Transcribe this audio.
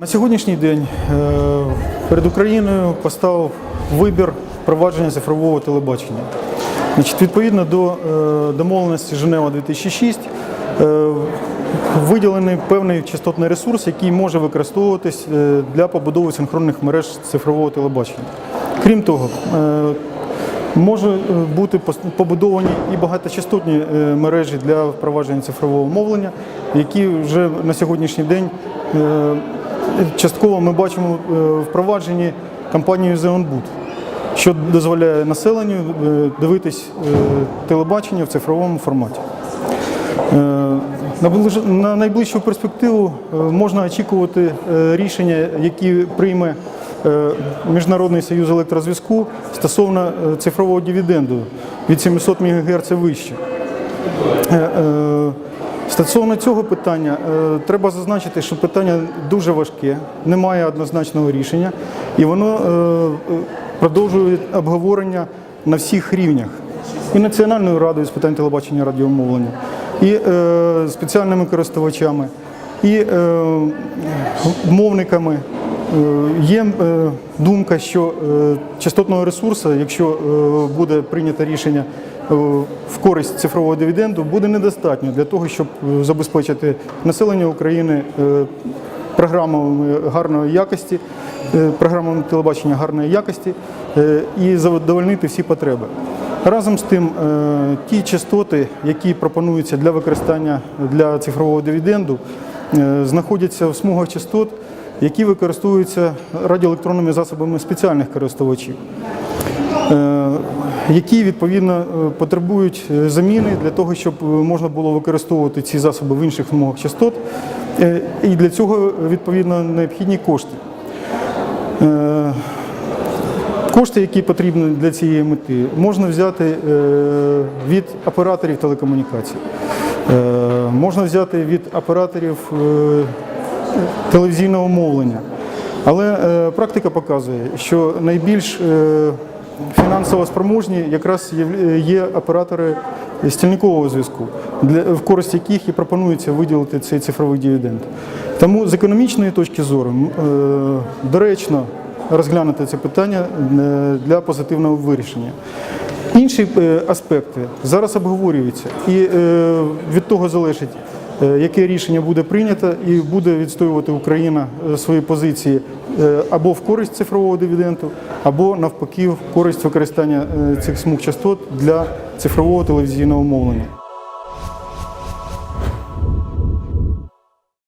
На сьогоднішній день е, перед Україною постав вибір впровадження цифрового телебачення. Значить, відповідно до е, домовленості Женева 2006 е, виділений певний частотний ресурс, який може використовуватись для побудови синхронних мереж цифрового телебачення. Крім того, Може бути побудовані і багаточастотні мережі для впровадження цифрового мовлення, які вже на сьогоднішній день частково ми бачимо е, впроваджені компанією Zeonbud, що дозволяє населенню е, дивитись е, телебачення в цифровому форматі. На найближчу перспективу можна очікувати рішення, які прийме Міжнародний союз електрозв'язку стосовно цифрового дивіденду від 700 МГц вище. Стосовно цього питання, е, треба зазначити, що питання дуже важке, немає однозначного рішення, і воно е, продовжує обговорення на всіх рівнях. І Національною радою з питань телебачення радіомовлення, і е, спеціальними користувачами, і мовниками. Е, Є е, думка, що е, частотного ресурсу, якщо буде прийнято рішення в користь цифрового дивіденду, буде недостатньо для того, щоб забезпечити населення України програмами гарної якості, програмами телебачення гарної якості і задовольнити всі потреби. Разом з тим, ті частоти, які пропонуються для використання для цифрового дивіденду, знаходяться в смугах частот, які використовуються радіоелектронними засобами спеціальних користувачів, е, які відповідно е, потребують е, заміни для того, щоб можна було використовувати ці засоби в інших смугах частот, і для цього відповідно необхідні кошти. Кошти, які потрібні для цієї мети, можна взяти від операторів телекомунікацій, можна взяти від операторів телевізійного мовлення. Але е, практика показує, що найбільш е, фінансово спроможні якраз є- є оператори стільникового зв'язку, для- в користь яких і пропонується виділити цей цифровий дивіденд. Тому з економічної точки зору е, доречно розглянути це питання е, для позитивного вирішення. Інші е, аспекти зараз обговорюються, і е, від того залежить, яке рішення буде прийнято, і буде відстоювати Україна е, свої позиції е, або в користь цифрового дивіденду, або навпаки в користь використання е, цих смуг частот для цифрового телевізійного мовлення.